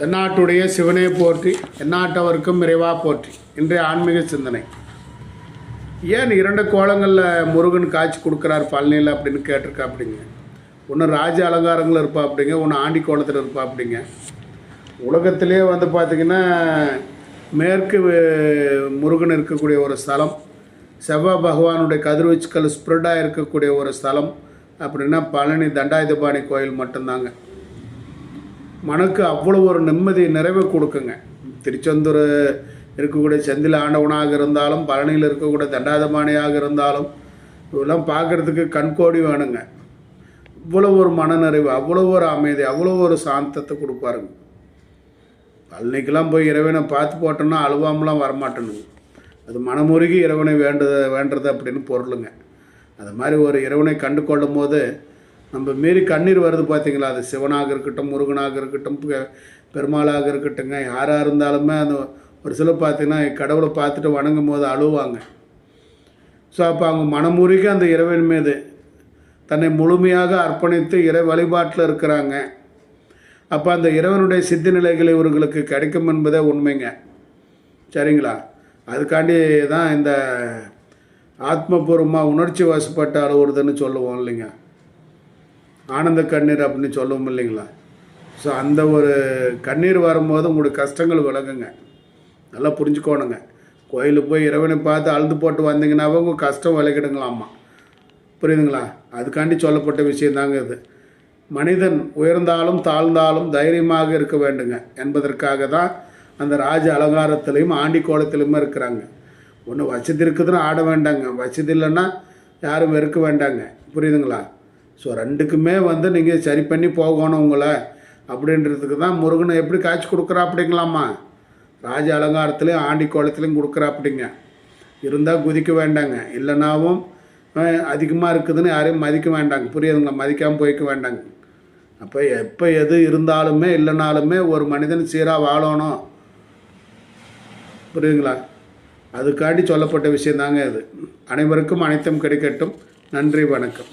தென்னாட்டுடைய சிவனே போற்றி எந்நாட்டவருக்கும் இறைவா போற்றி. இன்றைய ஆன்மீக சிந்தனை. ஏன் இரண்டு கோலங்களில் முருகன் காய்ச்சி கொடுக்குறார் பழனியில் அப்படின்னு கேட்டிருக்கா அப்படிங்க ஒன்று ராஜ அலங்காரங்கள் இருப்பா அப்படிங்க ஒன்று ஆண்டி கோலத்தில் இருப்பா அப்படிங்க. உலகத்திலே வந்து பார்த்திங்கன்னா மேற்கு முருகன் இருக்கக்கூடிய ஒரு ஸ்தலம் செவ்வாய் பகவானுடைய கதிர்வீச்சுக்கள் ஸ்ப்ரெட்டாக இருக்கக்கூடிய ஒரு ஸ்தலம் அப்படின்னா பழனி தண்டாயுதபாணி கோயில் மட்டும்தாங்க. மனக்கு அவ்வளோ ஒரு நிம்மதி நிறைவை கொடுக்குங்க. திருச்செந்தூர் இருக்கக்கூடிய செந்தில் ஆண்டவனாக இருந்தாலும் பழனியில் இருக்கக்கூடிய தண்டாதமானியாக இருந்தாலும் இதெல்லாம் பார்க்குறதுக்கு கண்கோடி வேணுங்க. இவ்வளோ ஒரு மனநிறைவு அவ்வளோ ஒரு அமைதி அவ்வளோ ஒரு சாந்தத்தை கொடுப்பாருங்க. பழனிக்கெல்லாம் போய் இறைவனை பார்த்து போட்டோம்னா அழுவாமலாம் வரமாட்டேனுங்க அது மனமுருகி இறைவனை வேண்டுத வேண்டுறது அப்படின்னு பொருளுங்க. அது மாதிரி ஒரு இறைவனை கண்டு கொள்ளும் போது நம்ம மீறி கண்ணீர் வருது பார்த்தீங்களா அது சிவனாக இருக்கட்டும் முருகனாக இருக்கட்டும் பெ- பெருமாளாக இருக்கட்டுங்க யாராக இருந்தாலுமே அந்த ஒரு சில பார்த்தீங்கன்னா கடவுளை பார்த்துட்டு வணங்கும் போது அழுவாங்க. ஸோ அப்போ அவங்க மனமுருகி அந்த இறைவன் மீது தன்னை முழுமையாக அர்ப்பணித்து இறை வழிபாட்டில் இருக்கிறாங்க. அப்போ அந்த இறைவனுடைய சித்தி நிலைகள் இவர்களுக்கு கிடைக்கும் என்பதே உண்மைங்க. சரிங்களா? அதுக்காண்டி தான் இந்த ஆத்மபூர்வமாக உணர்ச்சி வசப்பட்டு அழுவுறதுன்னு சொல்லுவோம் இல்லைங்க. ஆனந்த கண்ணீர் அப்படின்னு சொல்லுவோம் இல்லைங்களா? ஸோ அந்த ஒரு கண்ணீர் வரும்போது உங்களுடைய கஷ்டங்கள் விலகுங்க. நல்லா புரிஞ்சுக்கோணுங்க. கோயிலுக்கு போய் இறைவனை பார்த்து அழுது போட்டு வந்தீங்கன்னாவே உங்கள் கஷ்டம் விலகிடுங்களாம்மா. புரியுதுங்களா? அதுக்காண்டி சொல்லப்பட்ட விஷயந்தாங்க இது. மனிதன் உயர்ந்தாலும் தாழ்ந்தாலும் தைரியமாக இருக்க வேண்டுங்க. என்பதற்காக தான் அந்த ராஜ அலங்காரத்திலையும் ஆண்டி கோலத்திலையுமே இருக்கிறாங்க. ஒன்று வசதி இருக்குதுன்னு ஆட வேண்டாங்க. வசதி இல்லைன்னா யாரும் வெறுக்க வேண்டாங்க. புரியுதுங்களா? ஸோ ரெண்டுக்குமே வந்து நீங்கள் சரி பண்ணி போகணும் உங்களை. அப்படின்றதுக்கு தான் முருகனை எப்படி காய்ச்சி கொடுக்குறா அப்படிங்களாம்மா ராஜ அலங்காரத்துலேயும் ஆண்டி கோலத்துலேயும் கொடுக்குறா அப்படிங்க இருந்தால் குதிக்க வேண்டாங்க. இல்லைனாவும் அதிகமாக இருக்குதுன்னு யாரையும் மதிக்க வேண்டாங்க. புரியுதுங்களா? மதிக்காமல் போய்க்க வேண்டாங்க. அப்போ எப்போ எது இருந்தாலுமே இல்லைனாலுமே ஒரு மனிதன் சீராக வாழணும். புரியுதுங்களா? அதுக்காண்டி சொல்லப்பட்ட விஷயந்தாங்க இது. அனைவருக்கும் அனைத்தும் கிடைக்கட்டும். நன்றி வணக்கம்.